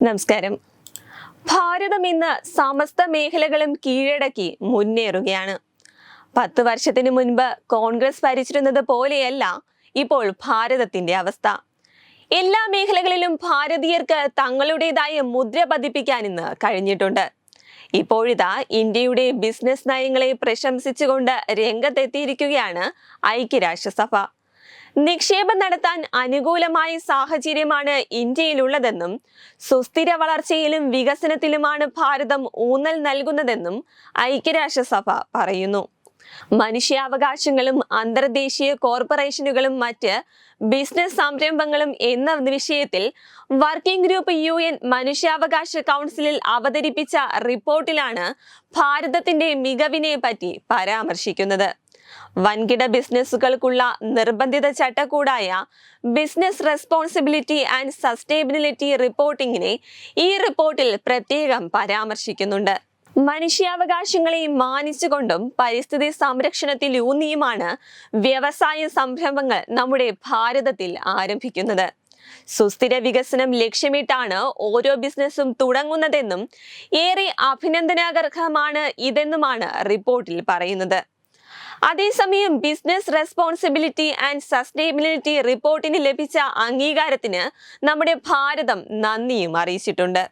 നമസ്കാരം. ഭാരതം ഇന്ന് സമസ്ത മേഖലകളും കീഴടക്കി മുന്നേറുകയാണ്. പത്ത് വർഷത്തിന് മുൻപ് കോൺഗ്രസ് ഭരിച്ചിരുന്നത് പോലെയല്ല ഇപ്പോൾ ഭാരതത്തിന്റെ അവസ്ഥ. എല്ലാ മേഖലകളിലും ഭാരതീയർക്ക് തങ്ങളുടേതായ മുദ്ര പതിപ്പിക്കാൻ ഇന്ന് കഴിഞ്ഞിട്ടുണ്ട്. ഇപ്പോഴിതാ ഇന്ത്യയുടെ ബിസിനസ് നയങ്ങളെ പ്രശംസിച്ചുകൊണ്ട് രംഗത്തെത്തിയിരിക്കുകയാണ് ഐക്യരാഷ്ട്രസഭ. നിക്ഷേപം നടത്താൻ അനുകൂലമായ സാഹചര്യമാണ് ഇന്ത്യയിലുള്ളതെന്നും സുസ്ഥിര വളർച്ചയിലും വികസനത്തിലുമാണ് ഭാരതം ഊന്നൽ നൽകുന്നതെന്നും ഐക്യരാഷ്ട്രസഭ പറയുന്നു. മനുഷ്യാവകാശങ്ങളും അന്തർദേശീയ കോർപ്പറേഷനുകളും മറ്റ് ബിസിനസ് സംരംഭങ്ങളും എന്ന വിഷയത്തിൽ വർക്കിംഗ് ഗ്രൂപ്പ് യു എൻ മനുഷ്യാവകാശ കൗൺസിലിൽ അവതരിപ്പിച്ച റിപ്പോർട്ടിലാണ് ഭാരതത്തിന്റെ മികവിനെ പറ്റി പരാമർശിക്കുന്നത്. വൻകിട ബിസിനസ്സുകൾക്കുള്ള നിർബന്ധിത ചട്ടക്കൂടായ ബിസിനസ് റെസ്പോൺസിബിലിറ്റി ആൻഡ് സസ്റ്റൈനബിലിറ്റി റിപ്പോർട്ടിങ്ങിനെ ഈ റിപ്പോർട്ടിൽ പ്രത്യേകം പരാമർശിക്കുന്നുണ്ട്. മനുഷ്യാവകാശങ്ങളെ മാനിച്ചുകൊണ്ടും പരിസ്ഥിതി സംരക്ഷണത്തിൽ ഊന്നിയുമാണ് വ്യവസായ സംരംഭങ്ങൾ നമ്മുടെ ഭാരതത്തിൽ ആരംഭിക്കുന്നത്. സുസ്ഥിര വികസനം ലക്ഷ്യമിട്ടാണ് ഓരോ ബിസിനസ്സും തുടങ്ങുന്നതെന്നും ഏറെ അഭിനന്ദനാർഹമാണ് ഇതെന്നുമാണ് റിപ്പോർട്ടിൽ പറയുന്നത്. അതേസമയം ബിസിനസ് റെസ്പോൺസിബിലിറ്റി ആൻഡ് സസ്റ്റൈനബിലിറ്റി റിപ്പോർട്ടിന് ലഭിച്ച അംഗീകാരത്തിന് നമ്മുടെ ഭാരതം നന്ദിയും അറിയിച്ചിട്ടുണ്ട്.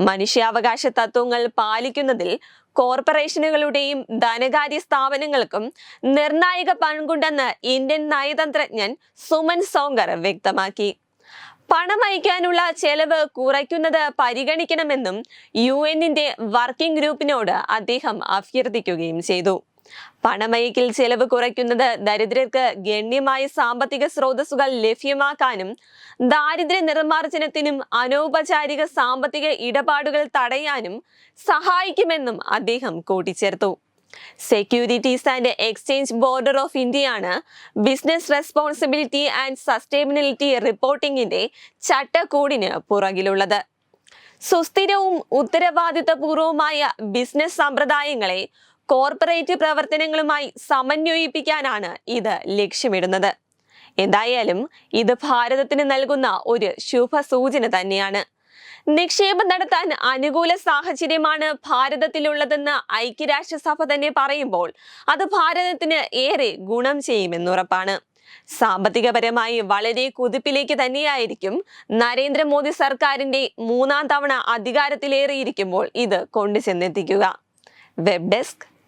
മനുഷ്യാവകാശ തത്വങ്ങൾ പാലിക്കുന്നതിൽ കോർപ്പറേഷനുകളുടെയും ധനകാര്യ സ്ഥാപനങ്ങൾക്കും നിർണായക പങ്കുണ്ടെന്ന് ഇന്ത്യൻ നയതന്ത്രജ്ഞൻ സുമൻ സോങ്കർ വ്യക്തമാക്കി. പണം അയക്കാനുള്ള ചെലവ് കുറയ്ക്കുന്നത് പരിഗണിക്കണമെന്നും യു എന്നിന്റെ വർക്കിംഗ് ഗ്രൂപ്പിനോട് അദ്ദേഹം അഭ്യർത്ഥിക്കുകയും ചെയ്തു. പണമയക്കിൽ ചെലവ് കുറയ്ക്കുന്നത് ദരിദ്രർക്ക് ഗണ്യമായ സാമ്പത്തിക സ്രോതസ്സുകൾ ലഭ്യമാക്കാനും ദാരിദ്ര്യ നിർമ്മാർജനത്തിനും അനൗപചാരിക സാമ്പത്തിക ഇടപാടുകൾ തടയാനും സഹായിക്കുമെന്നും അദ്ദേഹം കൂട്ടിച്ചേർത്തു. Securities and exchange border of ഇന്ത്യയാണ് ബിസിനസ് റെസ്പോൺസിബിലിറ്റി ആൻഡ് സസ്റ്റൈനബിലിറ്റി റിപ്പോർട്ടിംഗിന്റെ ചട്ടക്കൂടിന് പുറകിലുള്ളത്. സുസ്ഥിരവും ഉത്തരവാദിത്തപൂർവവുമായ ബിസിനസ് സമ്പ്രദായങ്ങളെ കോർപ്പറേറ്റ് പ്രവർത്തനങ്ങളുമായി സമന്വയിപ്പിക്കാനാണ് ഇത് ലക്ഷ്യമിടുന്നത്. എന്തായാലും ഇത് ഭാരതത്തിന് നൽകുന്ന ഒരു ശുഭസൂചന തന്നെയാണ്. നിക്ഷേപം നടത്താൻ അനുകൂല സാഹചര്യമാണ് ഭാരതത്തിലുള്ളതെന്ന് ഐക്യരാഷ്ട്രസഭ തന്നെ പറയുമ്പോൾ അത് ഭാരതത്തിന് ഏറെ ഗുണം ചെയ്യുമെന്നുറപ്പാണ്. സാമ്പത്തികപരമായി വളരെ കുതിപ്പിലേക്ക് തന്നെയായിരിക്കും നരേന്ദ്രമോദി സർക്കാരിന്റെ മൂന്നാം തവണ അധികാരത്തിലേറിയിരിക്കുമ്പോൾ ഇത് കൊണ്ടുചെന്നെത്തിക്കുക. Web desk